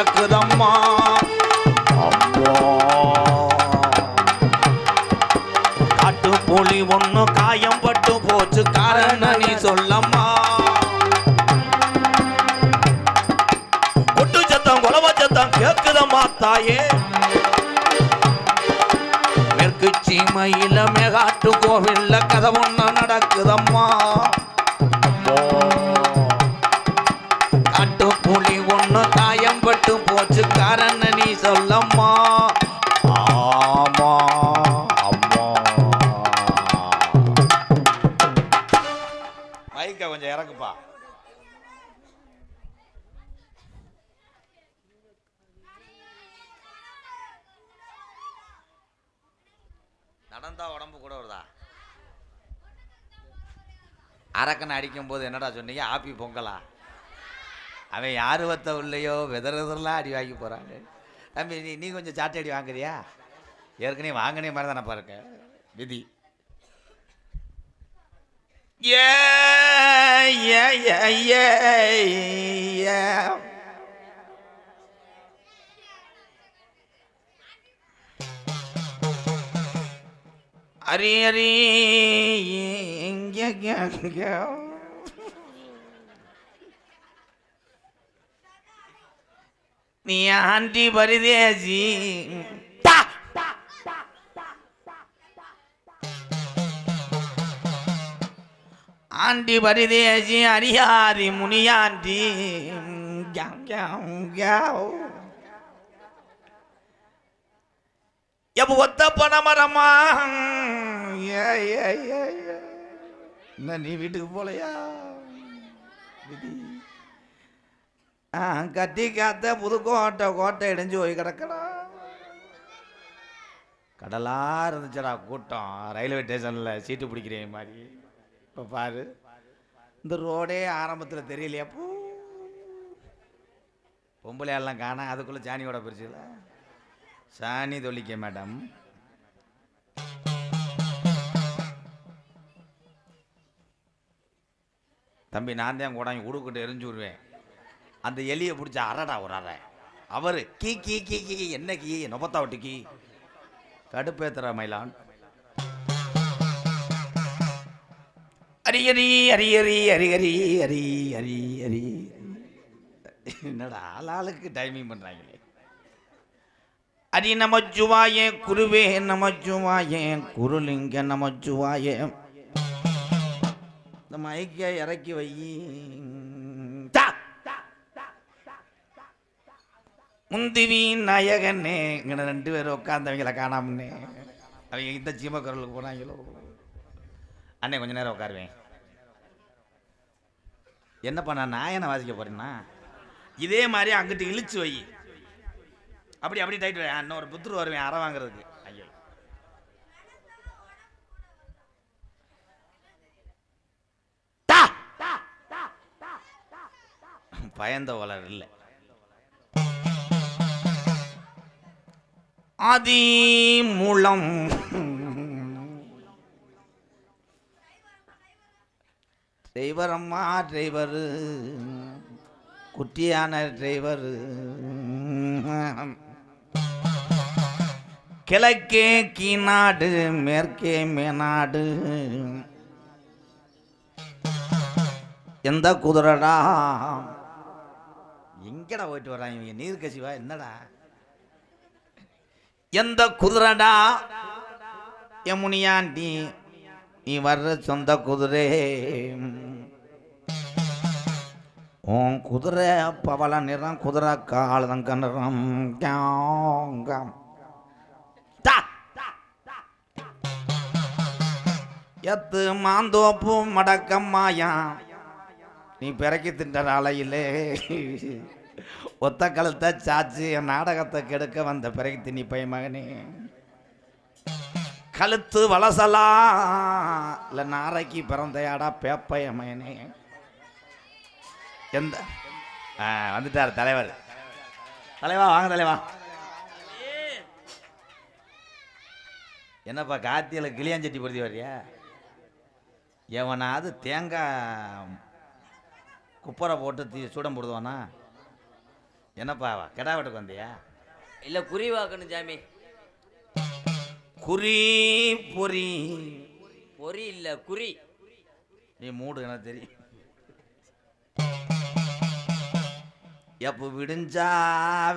நடக்குதம்மா அம்மா காட்டு புலி ஒண்ணு காயம் பட்டு போச்சு. காரணம் நீ சொல்லம்மா. ஒட்டு சத்தம் குலவ சத்தம் கேக்குதம்மா தாயே. மேற்கு சீமையில மேகாட்டு கோவில்ல கதை இறக்குப்பா நடந்தா உடம்பு கூட வருதா? அரக்கனை அடிக்கும் போது என்னடா சொன்னீங்க? ஆப்பி பொங்கலா? அவன் யாரு வத்த உள்ளையோ விதறதெல்லாம் அடி வாங்கி போகிறாங்க தம்பி நீ நீ கொஞ்சம் சாட்டை அடி வாங்குறியா? ஏற்கனவே வாங்கினே மாதிரி தானே பாருங்க. விதி. Yeah, yeah, yeah, yeah, yeah. अरे अरे क्या क्या क्या நீ ஆண்டி பரிதேஜி ஆண்டி பரிதேசி அரியாரி முனியாண்டி. கியாவ். எப்ப ஒத்த பணமரமா? ஏ என்ன நீ வீட்டுக்கு போலையா? கட்டி காத்த புதுக்கோட்டை கோட்டை இடைஞ்சு போய் கிடக்கடா. கடலா இருந்துச்சடா கூட்டம். ரயில்வே ஸ்டேஷனில் சீட்டு பிடிக்கிறேன் மாதிரி. இப்போ பாரு. இந்த ரோடே ஆரம்பத்தில் தெரியலையா? பூ. பொம்பளையாலாம் காணா அதுக்குள்ளே சாணியோட பிரிச்சுல சாணி தொல்லிக்க மேடம். தம்பி நான் தான் கூட உடுக்கிட்டு எரிஞ்சு விடுவேன். அந்த எலியை பிடிச்ச அரடா ஒரு அரை. அவர் கீ கீ கீ கீ என்ன கீ நொபத்தா விட்டு கீ. கடுப்பேத்துற மயிலான். அரியரி அரியரி அரியரி அரி அரி அரி. என்னடா ஆளாளுக்கு டைமிங் பண்ணுறாங்களே அரி நமச்சுவாயே குருவே நமச்சுவாயே குருலிங்க நமச்சுவாயே இந்த மயக்கிய இறக்கி வை. முந்திவி நாயகன்னே இங்கே ரெண்டு பேரும் உட்காந்தவங்கள காணாமன்னே அவங்க இந்த சீமக்குரலுக்கு போனாங்களோ. அண்ணே கொஞ்ச நேரம் உட்காருவேன். என்னப்பா நான் நாயனை வாசிக்க போறேன்னா? இதே மாதிரி அங்கிட்டு இழுச்சு வை. அப்படி அப்படி டைட் இன்னொரு புத்தர் வருவேன் அற வாங்குறதுக்கு. ஐயோ. தா! பயந்த வளர் இல்லை. ஆதி மூலம் டிரைவர் அம்மா டிரைவர். குட்டியான டிரைவர். கிழக்கே கீநாடு மேற்கே மேநாடு. எந்த குதிரடா? எங்கடா போயிட்டு வர்றாங்க இவங்க? நீர் கசிவா என்னடா? எந்த குதிரடா? யமுனியாண்டி நீ வர்ற சொந்த குதிரை. உன் குதிரை பவள நிறம் குதிரை காலதங்க நிறம் எத்து மாந்தோப்பு மடக்கம்மாயா. நீ பிறக்கி தின்ற நாளையிலே ஒத்த கழுத்தை சாச்சு என் நாடகத்தை கெடுக்க வந்த பிறகு தின்னி பைய மகனே. கழுத்து வளசலா இல்லை நாரைக்கு பிறந்தையாடா பேப்பைய மகனே. எந்த? வந்துட்டார் தலைவர். தலைவா வாங்க தலைவா. என்னப்பா காத்தியில் கிளியாஞ்சட்டி பொருத்தி வர்றியா? எவனாவது தேங்காய் குப்பரை போட்டு தீ சூடம் போடுவானா? என்னப்பா கெடா வெட்டுக்கு வந்தியா? இல்லை குறி வாக்கணும் சாமி. குறி பொறி. பொறி இல்லை குறி நீ மூடு எனக்கு தெரியும். எப்போ விடிஞ்சா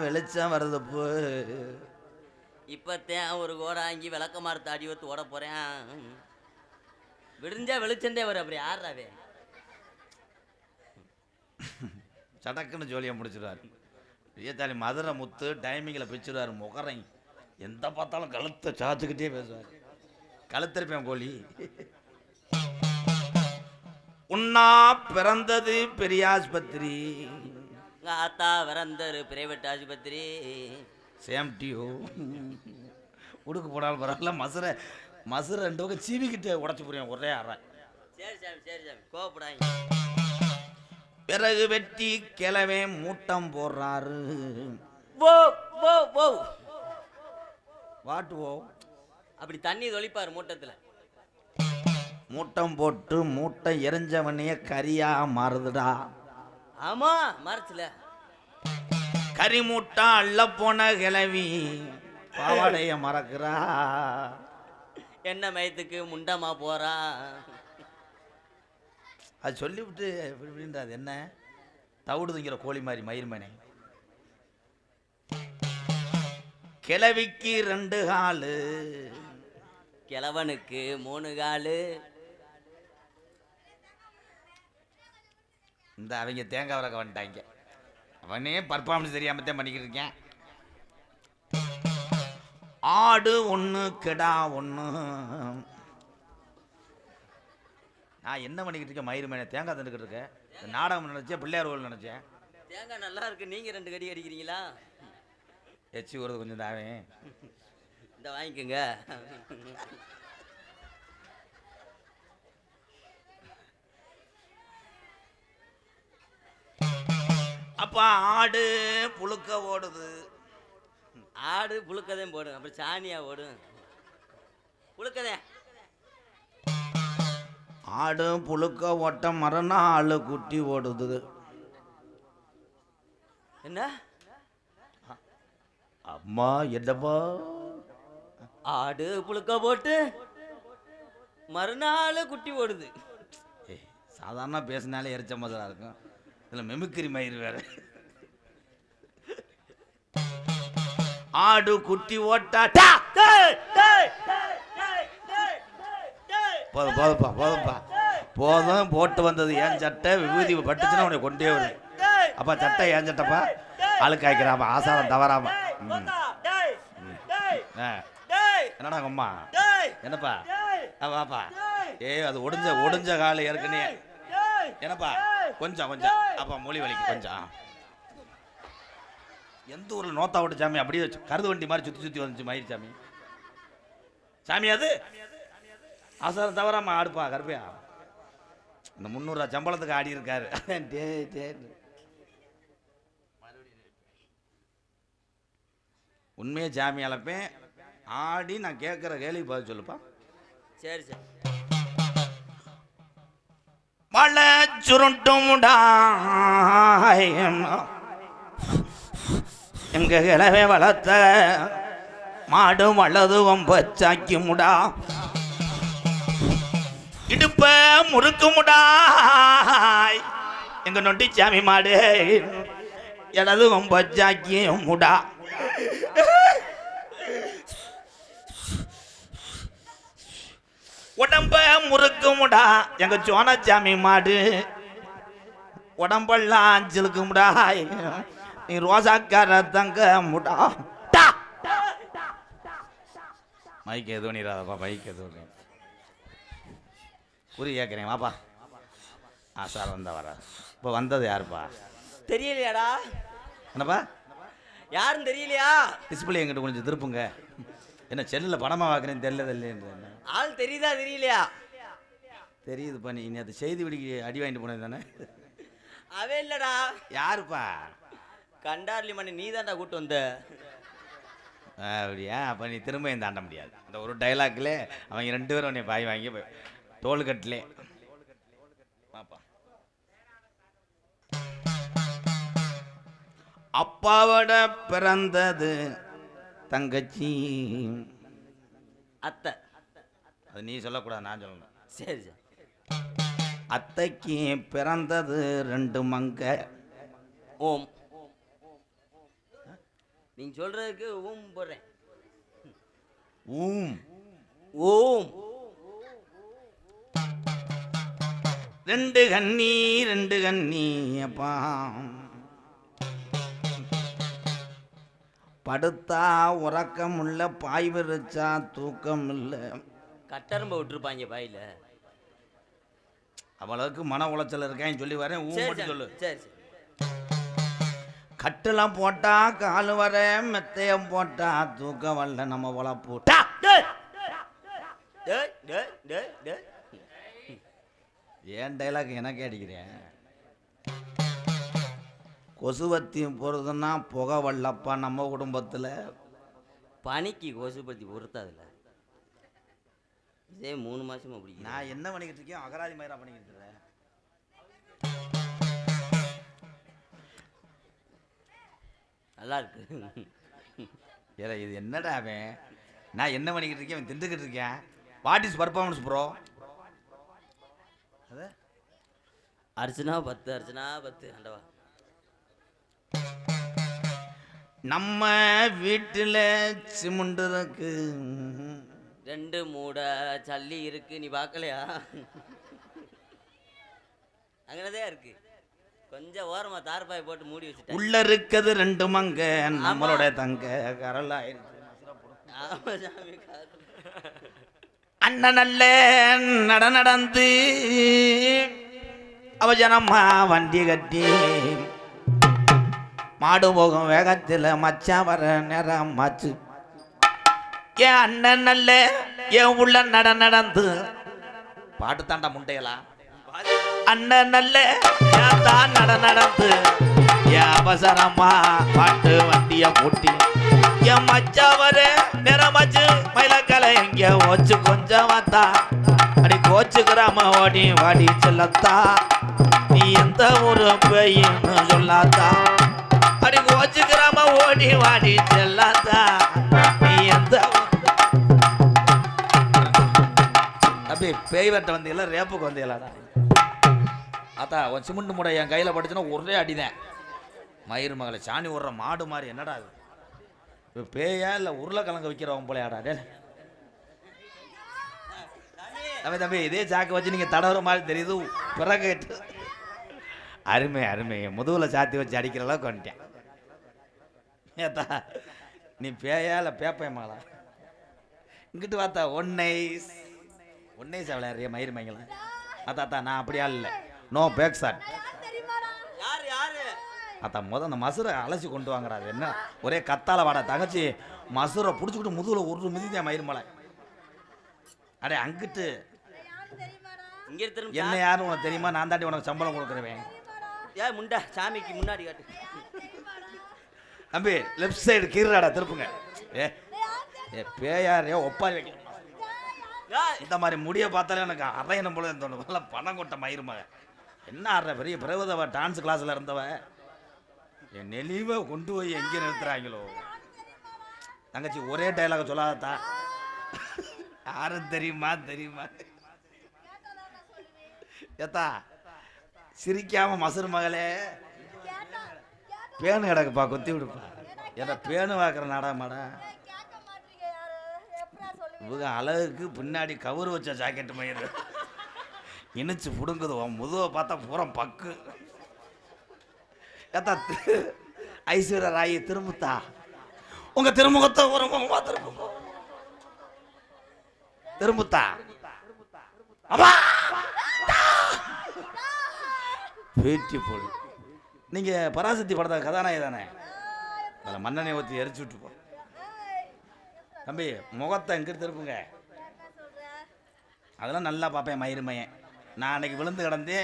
வெளிச்சம் வருதுப்பு இப்போத்தேன் ஒரு கோடாங்கி விளக்க மரத்தை அடி வத்து ஓட போகிறேன் விடிஞ்சா வெளிச்சந்தே வரும் அப்படி ஆடுறாவே சடக்குன்னு ஜோலியை முடிச்சிடுவார். விஜயதாலி மதுரை முத்து டைமிங்கில் பிச்சுடுவார் முகரை. எந்த பார்த்தாலும் கழுத்தை சாத்துக்கிட்டே பேசுவார். கழுத்திருப்பேன் கோழி. உன்னா பிறந்தது பெரிய ஆஸ்பத்திரி. எங்கள் ஆத்தா விரந்தர் பிரைவேட் ஆஸ்பத்திரி. சேம் டியூ உடுக்கு போனாலும் பரவாயில்ல மசுரை மசுரை ரெண்டு பக்கம் சீவிக்கிட்டு உடச்சி புரியும் ஒரே அறை. சரி சாமி சரி சாமி கோவப்படாங்க பிறகு வெட்டி கிளவே மூட்டம் போடுறாரு. ஓ ஓ ஓ வாட்டுவோ அப்படி தண்ணி தொளிப்பார் மூட்டத்தில். மூட்டம் போட்டு மூட்டை எரிஞ்சவனையே கரியா மாறுதுடா. மரத்தில் கறி மூட்டை அள்ள போன கிளவி பாவாடைய மறக்கிறா. என்ன மயத்துக்கு முண்டமா போறா? அது சொல்லிவிட்டு இப்படி இப்படின்றது என்ன? தவிடுதுங்கிற கோழி மாதிரி மயிர் மேனே. கிளவிக்கு ரெண்டு காலு. கிழவனுக்கு மூணு காலு. இந்த அவங்க தேங்காய் வரக்க வந்துட்டாங்க. அவனே பர்ஃபார்மன்ஸ் தெரியாம தான் பண்ணிக்கிட்டு இருக்கேன். ஆடு ஒன்று கெடா ஒன்று நான் என்ன பண்ணிக்கிட்டு இருக்கேன்? மயிறு மேனே தேங்காய் தந்துக்கிட்டு இருக்கேன். நாடகம் நினச்சேன் பிள்ளையார் கோவில் நினச்சேன். தேங்காய் நல்லா இருக்கு. நீங்க ரெண்டு கடி அடிக்கிறீங்களா? எச்சி வருது கொஞ்சம் தாவே. இந்த வாங்கிக்கோங்க. அப்பா ஆடு புழுக்க ஓடுது. ஆடு புழுக்கதையும் போடும். அப்புறம் சாணியா ஓடும். புழுக்கதே ஆடு புழுக்க ஓட்ட மறுநாள் குட்டி ஓடுது. என்ன? அம்மா என்னப்பா ஆடு புழுக்க போட்டு மறுநாள் குட்டி ஓடுது. சாதாரண பேசினாலே எரிச்ச முதலா இருக்கும். இதில் மெமிக்கிரி மயிர் வேற. ஆடு குட்டி ஓட்டாட்டா போதும் போதும்ப்பா போதும்ப்பா போதும் போட்டு வந்தது ஏன் சட்டை? விபூதி பட்டுச்சுன்னா உன்னை கொண்டே வரும் அப்பா சட்டை ஏன் சட்டைப்பா? அழுக்காய்க்கிறாம ஆசாரம் தவறாம. என்னடா அம்மா? என்னப்பா? வாப்பா. ஏய் அது ஒடிஞ்ச ஒடிஞ்ச கால ஏற்கனவே. என்னப்பா? கொஞ்சம் கொஞ்சம். அப்பா மொழி வலிக்கு கொஞ்சம். எந்த ஊரில் நோத்தா விட்டு சாமி அப்படியே வச்சு கருது வண்டி மாதிரி சுற்றி சுற்றி வந்துச்சு மயிர் சாமி? சாமி அது? ஆசாரம் தவறாம ஆடுப்பா கருப்பையா. இந்த முந்நூறுரூவா சம்பளத்துக்கு ஆடி இருக்காரு. டே டே. உண்மையே ஜாமி அழைப்பேன். ஆடி நான் கேட்குற கேள்வி பதில் சொல்லுப்பா. சரி சரி. மழை சுருட்டுமுடா எங்க கிழவே வளர்த்த மாடு வளது வம்பச்சாக்கி முடா. இடுப்ப முறுக்கு முடா எங்க நொட்டி சாமி மாடு இடது வம்பச்சாக்கி முடா. உடம்ப முறுக்கு முடா எங்க சோனச்சாமி மாடு. உடம்பெல்லாம் சிலுக்கு முடா நீ ரோசாக்கார தங்க முடா. மைக் எதுவும் நீராதப்பா மைக் எதுவும் குறி கேட்குறேன் வாப்பா. ஆ சார் வந்தா வர இப்போ வந்தது யாருப்பா? தெரியலையாடா. என்னப்பா? யாரும் தெரியலையா? டிஸ்பிளே எங்கிட்ட கொஞ்சம் திருப்புங்க. என்ன செல்லில் படமாக பார்க்குறேன் தெரியல தெரியல ஆள் தெரியுதா தெரியலையா? தெரியுதுப்பா நீ நேற்று செய்தி விடிக்கு அடி வாங்கிட்டு போனது தானே? அவன் இல்லடா. யாருப்பா? கண்டார்லி மணி நீ தான்டா கூட்டு வந்த. அப்படியா? அப்போ நீ திரும்ப இந்த தாண்ட முடியாது. அந்த ஒரு டைலாக்ல அவங்க ரெண்டு பேரும் உன்னை பாய் வாங்கி போய் தோள்கட்டிலே. பாப்பா அப்பாவோட பிறந்தது தங்கச்சி. அத்தை. அது நீ சொல்லக்கூடாது நான் சொல்லணும். சரி சரி. அத்தைக்கு பிறந்தது ரெண்டு மங்க. ஓம். நீங்க சொல்றதுக்கு ஓம் போடுறேன். ஊம். ஓம். ரெண்டு கண்ணி ரெண்டு கண்ணி அப்பா. படுத்தா உறக்கம் இல்ல பாய் விரிச்சா தூக்கம் இல்லை கட்டரம்ப விட்டுருப்பாங்க பாயில அவளுக்கு மன உளைச்சல் இருக்கேன் சொல்லி வரேன். ஊ மட்டும் சொல்லு. சரி சரி. கட்டெல்லாம் போட்டா கால் வர மெத்தையம் போட்டா தூக்கம் வரல நம்ம உழப்பு. டா! டேய் டேய் டேய் டேய் டேய். ஏன் டைலாக் எனக்கு அடிக்கிறேன்? கொசுவத்தி போகிறதுன்னா புகை வரலப்பா நம்ம குடும்பத்தில். பனிக்கு கொசுபத்தி பொறுத்தாதுல இதே மூணு மாசமா பிடிக்கும் நான் என்ன பண்ணிக்கிட்டு இருக்கேன்? அகராதி மயிரா பண்ணிக்கிட்டு இருக்கேன். நல்லா இருக்கு. ஏடா இது என்னடா அவன்? நான் என்ன பண்ணிக்கிட்டு இருக்கேன்? அவன் திண்டுக்கிட்டு இருக்கேன். வாட் இஸ் பர்ஃபார்மன்ஸ் ப்ரோ அது? அர்ச்சனா பத்து அர்ச்சனா பத்து. ஆண்டவா நம்ம வீட்டில் சிமெண்ட் இருக்கு. ரெண்டு மூடை சல்லி இருக்கு நீ பார்க்கலையா? அங்கனதே இருக்கு. கொஞ்சம் ஓரமா தார்பாய் போட்டு மூடி வச்சுட்டேன். உள்ள இருக்குது ரெண்டு மங்க நம்மளோட தங்க காத்து. அண்ணன் நல்ல நட நடந்து அவஜனமா வண்டி கட்டி. மாடு போகும் வேகத்தில் மச்சான் வர நேரம் மாச்சு என் அண்ணன் அல்ல என் உள்ள நட நடந்து. பாட்டு தாண்டா முண்டையலா அண்ணன் அல்ல ஏன் தான் நட நடந்து. என் அவசரமா பாட்டு வண்டிய பூட்டி என் மச்சா வர நிறமாச்சு மயிலக்கலை எங்க ஓச்சு கொஞ்சம் வந்தா. அடி கோச்சுக்கிறாம ஓடி வாடி செல்லத்தா. நீ எந்த ஊரு பேயின்னு சொல்லாத்தா. அடி கோச்சுக்கிறாம ஓடி வாடி செல்லாத்தா. பேய் வெட்ட வந்தீங்களா ரேப்புக்கு வந்தீங்களாடா அத்தா உன் சிமெண்ட் முடை என் கையில் பட்டுச்சுன்னா ஒரே அடிதான். மயிர் மகளை சாணி விடுற மாடு மாதிரி என்னடா அது இப்போ பேயா இல்லை உருளைக்கிழங்கு விற்கிறவன் போலையாடா டே தம்பி தம்பி இதே சாக்கு வச்சு நீங்கள் தடவுற மாதிரி தெரியுது. பிறகு அருமை அருமை. முதுகில் சாத்தி வச்சு அடிக்கிற அளவுக்கு வந்துட்டேன். ஏத்தா நீ பேயா இல்லை பேப்பயமாளா இங்கிட்டு பார்த்தா ஒன் நைஸ் ஒன்னைஸ் விளையாடுறிய? மயிர் மங்களா அத்தாத்தா நான் அப்படியா இல்லை. நோ பேக் யாரு அத்தா முத அந்த மசுரை அலசி கொண்டு வாங்கடா. அது என்ன? ஒரே கத்தால வாடா தங்கச்சி. மசுரை பிடிச்சிக்கிட்டு முதுகுல ஒரு மிதிதான் மயிர் மலை. அடே அங்கிட்டு. என்ன யாரும் உனக்கு தெரியுமா? நான் தாண்டி உனக்கு சம்பளம் கொடுக்குறேன் ஏ முண்டா சாமிக்கு முன்னாடி காட்டு. தம்பி லெஃப்ட் சைடு கீறாடா திருப்புங்க. ஏ ஏ பேயார் ஒப்பாரி வைக்க ஏய், இந்த மாதிரி முடிய பார்த்தாலே எனக்கு அரையணும் போல தோணும் நல்ல பணம் கொட்ட மயிர் மகன். என்ன ஆடுற பெரிய பிரபதவ டான்ஸ் கிளாஸில் இருந்தவ என் நெளிவை கொண்டு போய் எங்கே நிறுத்துறாங்களோ? தங்கச்சி ஒரே டைலாக சொல்லாதத்தா. யாரும் தெரியுமா? தெரியுமா? ஏத்தா சிரிக்காம மசுறு மகளே. பேனு கிடக்குப்பா கொத்தி விடுப்பா. ஏன்னா பேனு வாக்குற நாடாமாடா இவங்க அழகுக்கு பின்னாடி கவுரு வச்ச ஜாக்கெட் மயிறு. இனிச்சு புடுங்குது உன் முதுவை பார்த்தா பூரா பக்கு. ஏத்தா ஐஸ்வர்யா ராயி திரும்புத்தா? உங்க திருமுகத்தை ஒரு முகமா திரும்ப திரும்புத்தா? அம்மா பியூட்டிஃபுல் நீங்க பராசக்தி படத்த கதாநாயகி தானே? அதில் மண்ணெண்ணெய் ஊற்றி எரிச்சு விட்டு போ தம்பி முகத்தை எங்கே திருப்புங்க. அதெல்லாம் நல்லா பார்ப்பேன் மயிறு மையன் நான் அன்னைக்கு விழுந்து கிடந்து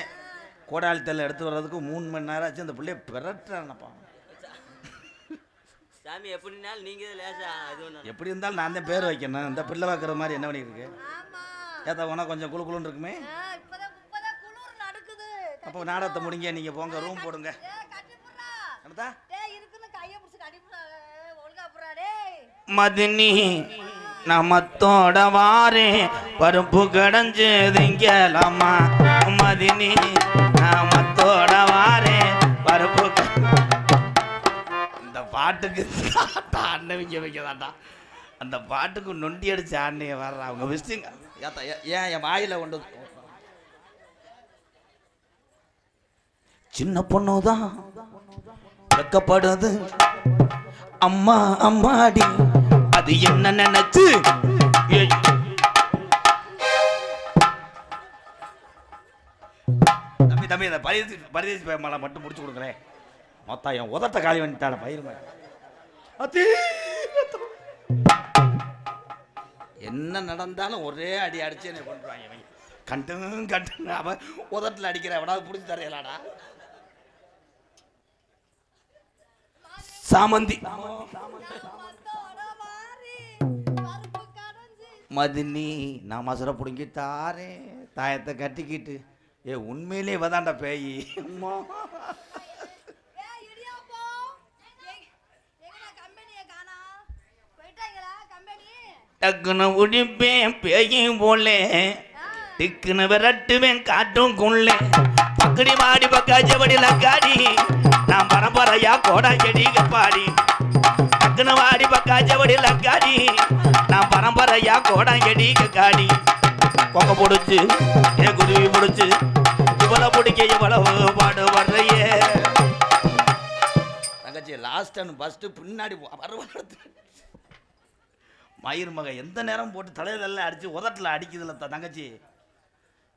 கோடாளி தெல்ல எடுத்து வர்றதுக்கு மூணு மணி நேரம் ஆச்சு அந்த பிள்ளைய பிறட்டுறேன்ப்பா சாமி எப்படினாலும் நீங்க தான் லேசா இது எப்படி இருந்தாலும் நான் தான் பேர் வைக்கணும். இந்த பிள்ளை வைக்கிற மாதிரி என்ன ஆமா. ஏத்தா உனக்கு கொஞ்சம் குளு குளுன்னு இருக்குமே? அப்போ நாடகத்தை முடிங்க நீங்கள் போங்க ரூம் போடுங்க. என்னதா டேய் இருக்குன்னு கையை பிடிச்சி கடிப்புறாங்க ஒழுங்கா புறா டேய் மதினி நமத்தோட வாரே பருப்பு கடைஞ்சு திங்கலாமா? மதினி நமத்தோட வாரே பருப்பு இந்த பாட்டுக்கு அண்ணவிங்க வைக்க வைக்கதாண்டா அந்த பாட்டுக்கு நொண்டி அடிச்சு ஆண்டைய வர்ற அவங்க விசிங்க ஏத்தா ஏன் என் வாயில கொண்டு வந்து- சின்ன பொண்ணுதான் வெக்கப்படுது. அம்மா அம்மாடி. அது என்ன நினைச்சு? தம்பி தம்பி இந்த பரிதேசி பரிதேசி மலை மட்டும் முடிச்சு கொடுக்குறேன் மொத்தம் என் உதட்ட காலி வந்துட்டான பயிர் என்ன நடந்தாலும் ஒரே அடி அடிச்சு என்னை கொண்டுருவாங்க கண்டும் கண்டு அவன் உதட்டில் அடிக்கிற எவனாவது பிடிச்சி தரையலாடா சாமந்தி. மதினி நான் மசுரை பிடுங்கி தாரே தாயத்தை கட்டிக்கிட்டு. ஏ உண்மையிலே இவதாண்டா பேய். அம்மா. டக்குன்னு உடிப்பேன் பேயும் போலே. டிக்குன்னு விரட்டுவேன் காட்டும் குள்ளே. பக்கடி மாடி பக்கா ஜபடி லக்காடி நான் பரம்பரையா கோடா செடி கப்பாடி வாடி பக்கா ஜபடி லக்காடி நான் பரம்பரையா கோடா செடி கக்காடி கொக்க பிடிச்சு என் குருவி பிடிச்சு இவ்வளவு பிடிக்க இவ்வளவு பாடுபடுறையே. தங்கச்சி லாஸ்ட் அண்ட் ஃபஸ்ட்டு பின்னாடி மயிர் மக எந்த நேரம் போட்டு தலையிலெல்லாம் எல்லாம் உதட்டில் அடிக்குதுல்ல தங்கச்சி.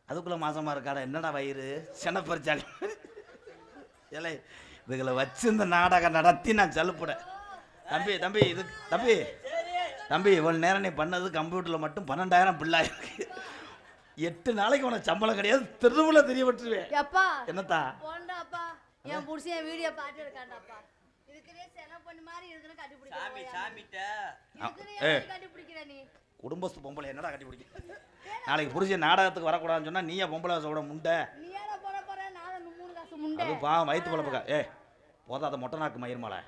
அதுக்குள்ளே மாசமாக இருக்காடா என்னடா வயிறு? செனப்பரிச்சாலி ஏலே இதுகளை வச்சு இந்த நாடகம் நடத்தி நான் சலுப்புடேன் தம்பி தம்பி இது தம்பி தம்பி இவ்வளோ நேரம் நீ பண்ணது கம்ப்யூட்டரில் மட்டும் பன்னெண்டாயிரம் பிள்ளாயிருக்கு எட்டு நாளைக்கு உனக்கு சம்பளம் கிடையாது தெருவில் தெரிய விட்டுருவேன். என்னத்தா? போண்டாப்பா என் புடிச்ச வீடியோ பாட்டு நீ? குடும்பஸ்து பொம்பளை என்னடா கட்டி பிடிக்க? நாளைக்கு புரிஞ்ச நாடகத்துக்கு வரக்கூடாதுன்னு சொன்னா நீயே பொம்பளை சொல்ல முண்டை நீ ஏடா போட போற நான் தான் மூணு காசு முண்டை. அது பா வயிற்று பொழப்புக்கா ஏ போதாத மொட்டை நாக்கு மயிர் மலை.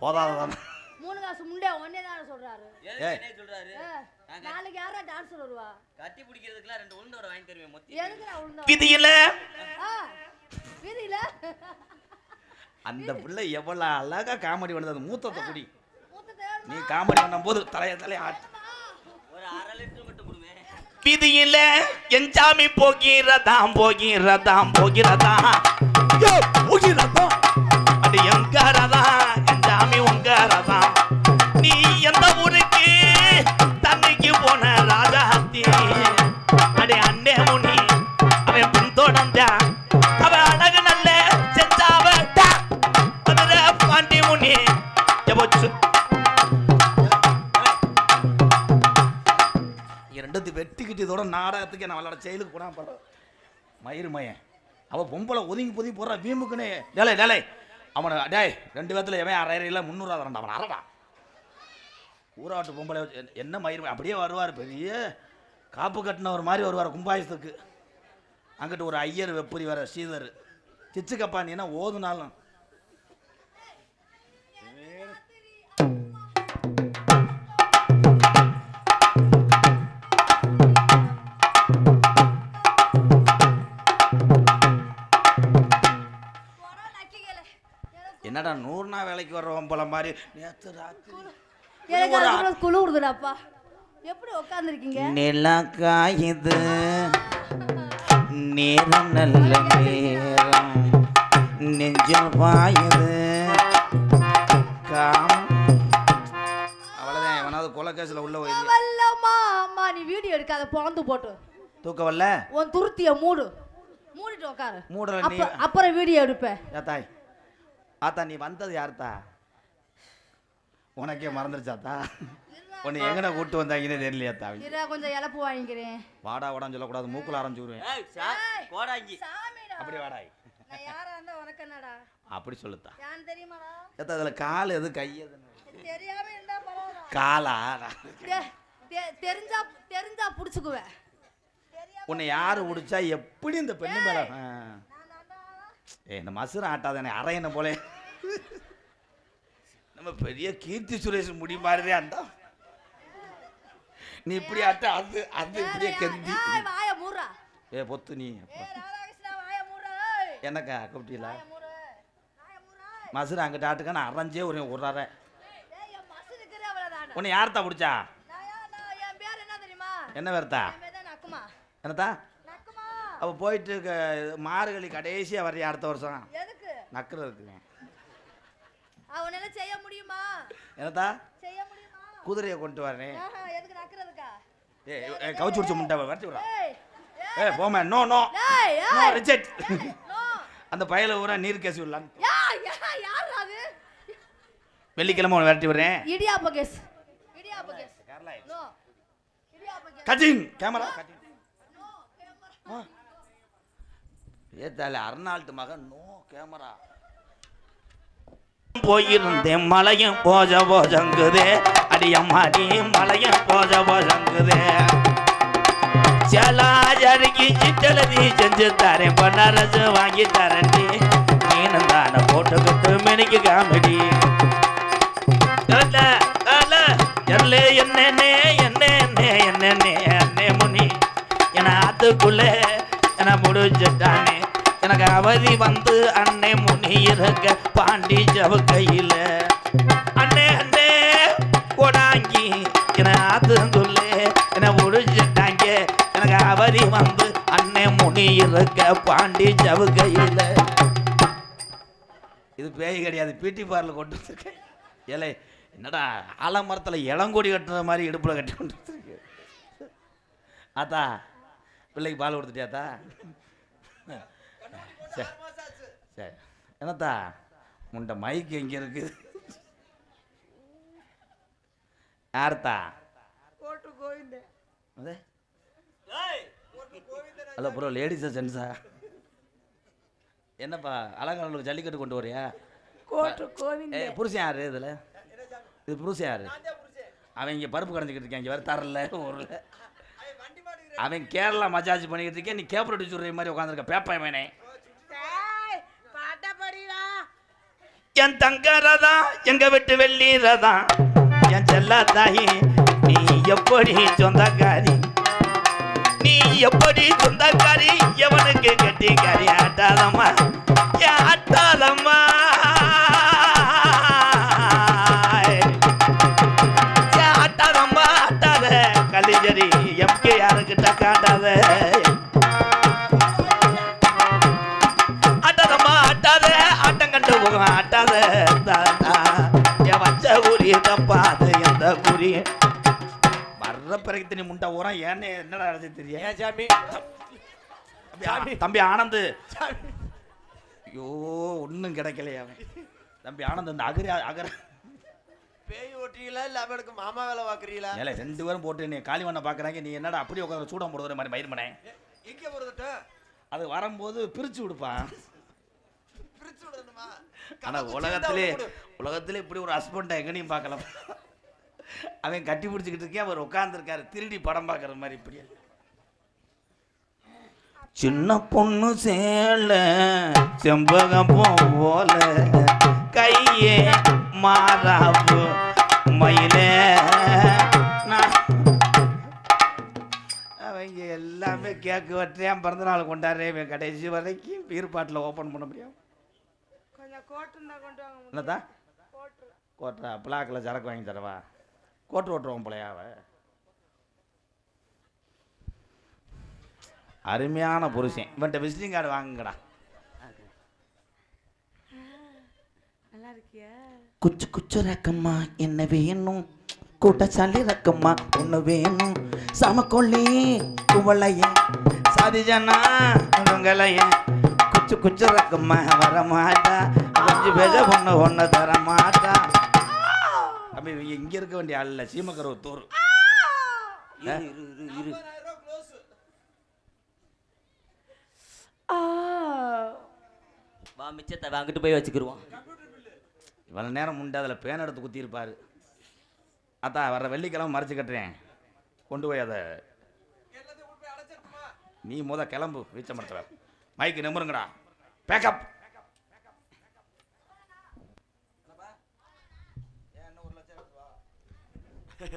போதாதான் மூணு காசு முண்டை ஒன்னே தான் சொல்றாரு. ஏய். என்ன சொல்றாரு? நாளைக்கு யாரா டான்ஸ் வருவா? கட்டி பிடிக்கிறதுக்குலாம் ரெண்டு உளுந்து வர வாங்கி தருவேன் மொத்தி. எதுக்கு நான் உளுந்தா விதியில வீதியில அந்த பிள்ளை எவ்வளோ அழகா காமெடி பண்ணுது அந்த மூத்தத்தை குடி. நீ காமெடி பண்ணும் போது தலைய தலைய ஆட்டு ஒரு அரை விதியில என் சாமி போகிறதாம் போகிறதாம் போகிறதா யோ, போகிறதா கழுத்து வெட்டிக்கிட்டு இதோட நாடகத்துக்கு நான் விளாட செயலுக்கு போனா பரவாயில்ல மயிறு மயன். அவள் பொம்பளை ஒதுங்கி பொதுங்கி போடுறா வீம்புக்குன்னு. டேலே டேலே அவனை டேய் ரெண்டு பேத்துல எவன் அரையில முந்நூறுவா தரண்டா அவன் அறடா ஊராட்டு பொம்பளை வச்சு, என்ன- என்ன மயிர் அப்படியே வருவார் பெரிய காப்பு கட்டின ஒரு மாதிரி வருவார் கும்பாயசத்துக்கு அங்கிட்டு ஒரு ஐயர் வெப்புரி வர ஸ்ரீதர். சிச்சு கப்பாண்டினா ஓதுனாலும் என்னடா நூறு நாள் வேலைக்கு வர்ற பொம்பளை மாதிரி. நேற்று ராத்திரி. எனக்கு அதுக்குள்ள குழு விடுதுடாப்பா. எப்படி உட்காந்துருக்கீங்க நிலா காயுது நேரம் நல்ல நேரம். நெஞ்சில் பாயுது. காம். அவ்வளோதான் எவனாவது கொலை கேஸில் உள்ள போய் வல்லம்மா. அம்மா நீ வீடியோ எடுக்காத பிறந்து போட்டு. தூக்க வரல? உன் துருத்திய மூடு. மூடிட்டு உட்காரு மூடல அப்புறம் வீடியோ எடுப்பேன். ஏத்தாய் ஆத்தா நீ வந்தது யார்த்தா? உனக்கே மறந்துருச்சாத்தா? உன்னை எங்கன கூட்டு வந்தாங்கன்னே தெரியலையாத்தா? இரா கொஞ்சம் இழப்பு வாங்கிக்கிறேன். வாடா வாடான்னு சொல்லக்கூடாது மூக்கில் ஆரம்பிச்சு விடுவேன். கோடாங்கி சாமிடா. அப்படி வாடாய் நான் யாரா இருந்தா உனக்கு என்னடா? அப்படி சொல்லுத்தா. யான்னு தெரியுமாடா? ஏத்தா அதில் கால் எது கை எதுன்னு? தெரியாம இருந்தா பரவாயில்ல. காலா? தெரிஞ்சா தெரிஞ்சா புடிச்சுக்குவேன். தெரியாம உன்னை யார் உடிச்சா எப்படி இந்த பெண்ணு மேல ஏய் இந்த மசுரை ஆட்டாத என்னை அரையன போலே. நம்ம பெரிய கீர்த்தி சுரேஷ் முடி மாதிரியே அந்த நீ இப்படி ஆட்ட அது அது இப்படியே கெந்தி. ஏ பொத்து நீ என்னக்கா கூப்பிட்டீங்களா? வாய மூடு வாய மூடுறா மசுரு அங்கிட்ட ஆட்டுக்க நான் அரைஞ்சே ஒரு அவ்வளவுதானே. உன்னை யார்த்தா பிடிச்சா? என்ன வேறுத்தா நக்குமா. என்னத்தா? அவள் போயிட்டு க- மார்கழி கடைசியாக வரையா அடுத்த வருஷம்? எதுக்கு? நக்குறதுக்குங்க அவனால செய்ய முடியுமா? என்னத்தா? செய்ய முடியுமா? குதிரையை கொண்டு வரேன். எதுக்கு நக்குறதுக்கா ஏ ஏ, கவுச்சு பிடிச்ச முட்டை விட்றா. ஏய் ஏ போமே நோ நோ. ஏய் நோ ஏய் ரிஜெக்ட் நோ. அந்த பயல ஊரா நீர் கேசி அது? வெள்ளிக்கிழமை உன்னை விரட்டி விடுறேன். இடியாப்ப கேஸ். இடியாப்ப கேஸ். நோ. இடியாப்ப case. Ghajini camera no camera ஏத்தாலே Arnold மகன் நோ கேமரா போயிருந்தேன் மலையும் போஜ போஜங்குதே. அடியம்மாடி மலையும் போஜ போஜங்குதே. சேலாஜடிக்கு சிட்டலதி செஞ்சு தரேன் பன்னாரசு வாங்கி தரண்டி நீனும் தானே போட்டுக்கிட்டு மெனிக்கு காமெடி. என்னே என்னே என்னே என்னே என்னே முனி. என ஆத்துக்குள்ள என முடிச்சுட்டானே எனக்கு அவதி வந்து அன்னை முனி இருக்க பாண்டி ஜவு கையில் அண்ணே அண்ணே கொடாங்கி என ஆத்துந்துள்ளே என முடிச்சிட்டாங்க எனக்கு அவதி வந்து அன்னை முனி இருக்க பாண்டி ஜவு கையில் இது பேய் கிடையாது பிடி பார்ல கொண்டு வந்திருக்கேன். ஏலே என்னடா ஆலமரத்தில் இளங்கொடி கட்டுற மாதிரி இடுப்பில் கட்டி கொண்டு வந்திருக்கு. ஆத்தா பிள்ளைக்கு பால் கொடுத்துட்டியாத்தா? சரி சரி என்னத்தா? உன்ட மைக் எங்கே இருக்குது யார்த்தா? அது? ஹலோ ப்ரோ லேடிஸா ஜென்ஸா என்னப்பா அலங்காநல்லூர் ஜல்லிக்கட்டு கொண்டு வரியா? கோட்டு கோவிந்த். புருஷன் யாரு இதில்? இது புருஷன் யாரு? அவன் இங்கே பருப்பு கடைஞ்சிக்கிட்டு இருக்கான் இங்கே வேறு தரல ஊரில். அவன் கேரளா மஜாஜ் பண்ணிக்கிட்டு இருக்கேன் நீ கேப்பர் அடிச்சு மாதிரி உட்காந்துருக்க பேப்பா மேனே பாட்ட படிடா என் தங்க ரதா எங்க விட்டு வெள்ளி ரதா என் செல்ல தாயி நீ எப்படி சொந்தக்காரி? நீ எப்படி சொந்தக்காரி? எவனுக்கு கட்டிக்காரி ஆட்டாதம்மா? ஏன் ஆட்டாதம்மா. ஆட்டாதம்மா ஆட்டாத. கலிஜரி எம்கே யாருக்கிட்ட காட்டாத. பிறகு தண்ணி முண்டை ஊரம் ஏன்னு என்னடா நடந்து தெரியும் ஏன் சாமி? தம்பி, ஆ- தம்பி ஆனந்து. ஐயோ ஒன்றும் கிடைக்கலையே அவன். தம்பி ஆனந்த் இந்த அகர அகர. பேய் ஓட்டுறீங்களா இல்ல அவனுக்கு மாமா வேலை பாக்குறீங்களா? ஏலே ரெண்டு பேரும் போட்டு நீ காளிமண்ணை பார்க்குறாங்க நீ என்னடா அப்படி உட்காந்து சூடம் போடுற மாதிரி மயிர்மனே எங்க போறதுட்ட? அது வரும்போது பிரிச்சு விடுப்பான் பிரிச்சு விடணுமா? ஆனா உலகத்திலே உலகத்திலே இப்படி ஒரு ஹஸ்பண்டை எங்கனையும் பார்க்கலாம். அவன் கட்டி பிடிச்சிக்கிட்டு இருக்கேன் அவர் உட்காந்துருக்காரு திருடி படம் பார்க்குற மாதிரி இப்படி. சின்ன பொண்ணு சேல செம்பகம் போல கையே மாறாப்பு மயிலே. அவங்க எல்லாமே கேக்கு வெட்டுறேன் பிறந்தநாள் கொண்டாடுறேன் கடைசி வரைக்கும் பீர் பாட்டில் ஓப்பன் பண்ண முடியும். என்னத்தா? கோட்டா பிளாக்கில் சரக்கு வாங்கி தரவா? கோட்டு ஓட்டுருவோம் அவ அருமையான புருஷன். இவன்ட்ட விசிட்டிங் கார்டு வாங்குங்கடா. நல்லா இருக்கியா? குச்சு குச்சு ரக்கம்மா என்ன வேணும்? கூட்டச்சாலி ரக்கம்மா ஒன்று வேணும். சமக்கொள்ளி குவளைய சாதிஜனா உங்களைய. குச்சு குச்சு ரக்கம்மா வரமாட்டா. கொஞ்சம் பேஜ ஒன்று ஒன்று தர அப்படி இவங்க இங்கே இருக்க வேண்டிய ஆள் இல்லை சீமக்கரவு தூர் இரு இரு இரு இரு. வா மிச்சத்தை வாங்கிட்டு போய் வச்சுக்கிருவோம். இவ்வளோ நேரம் முண்டை அதில் பேன் எடுத்து குத்திருப்பாரு அத்தா வர்ற வெள்ளிக்கிழமை மறைச்சு கட்டுறேன். கொண்டு போய் அதை. நீ முத கிளம்பு வீச்ச மரத்தில் mic நிமிருங்கடா. Pack up hello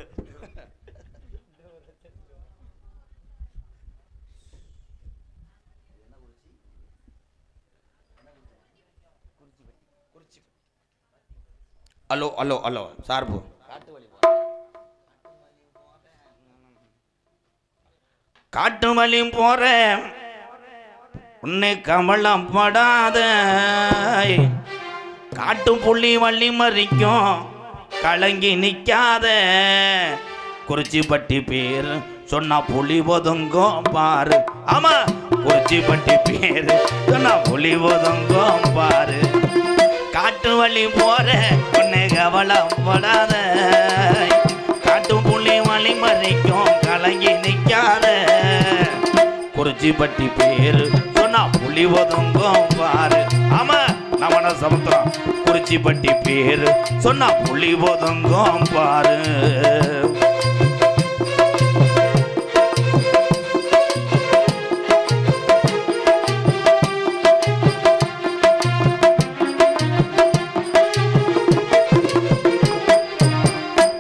hello hello சார்பு. காட்டு வழி போற. உன்னை கமலம் படாத. காட்டு புள்ளி வள்ளி மறிக்கும். கலங்கி நிற்காத குறிச்சிப்பட்டி பேர் சொன்னா புலி ஒதுங்கும் பாரு. ஆமா குறிச்சிப்பட்டி பேர் சொன்னா புலி ஒதுங்கும் பாரு. காட்டு வழி போற உன்னை கவலம் காட்டு புலி வழி மறைக்கும் கலங்கி நிற்காத குறிச்சிப்பட்டி பேர் சொன்னா புலி ஒதுங்கும் பாரு. ஆமா நமன சமுத்திரம் குறிச்சிப்பட்டி பேரு. சொன்னா புள்ளி ஒதுங்கும் பாரு.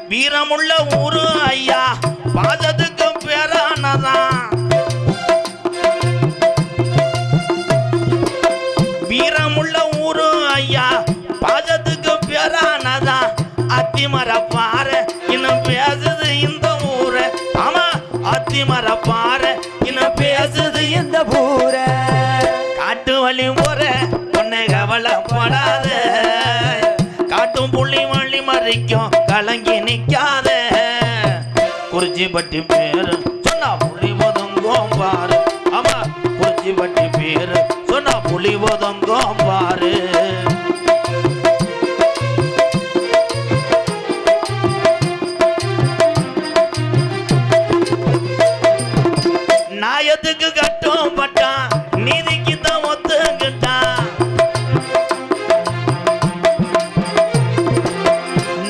வீரமுள்ள ஊரு ஐயா பாதது அத்திமர பாறை இன்னும் பேசுது இந்த ஊர. ஆமா அத்திமர பாறை இன்னும் பேசுது இந்த ஊரு. காட்டு வழி ஊர உன்னை கவலைப்படாத. காட்டும் புள்ளி வழி மறைக்கும் கலங்கி நிக்காத. குறிச்சி பட்டி பேரு சொன்னா புலி ஒதுங்கும் பாரு. ஆமா குறிச்சி பட்டி பேரு சொன்னா புலி ஒதுங்கும் நாயத்துக்கு கட்டம் பட்டான் நீதிக்கு தான் ஒத்துக்கிட்டான்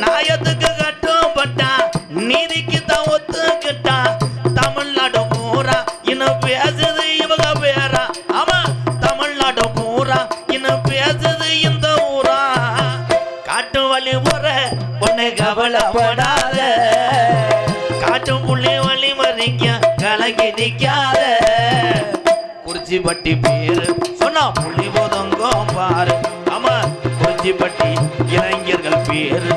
நாயத்துக்கு கட்டம் பட்டான் நீதிக்கு தான் ஒத்துக்கிட்டான் தமிழ்நாடு பூரா இன்னும் பேசுது இவங்க பேரா. ஆமா தமிழ்நாடு பூரா இன்னும் பேசுது இந்த ஊரா. காட்டு வழி முற உன்னை கவலைப்படாத. காட்டும் புள்ளி வழி மறிக்க கலங்கி நிக்காத. பட்டி பேரு. சொன்னா புள்ளி ஒதுங்கும் பாரு. ஆமா குறிச்சிப்பட்டி இளைஞர்கள் பேரு.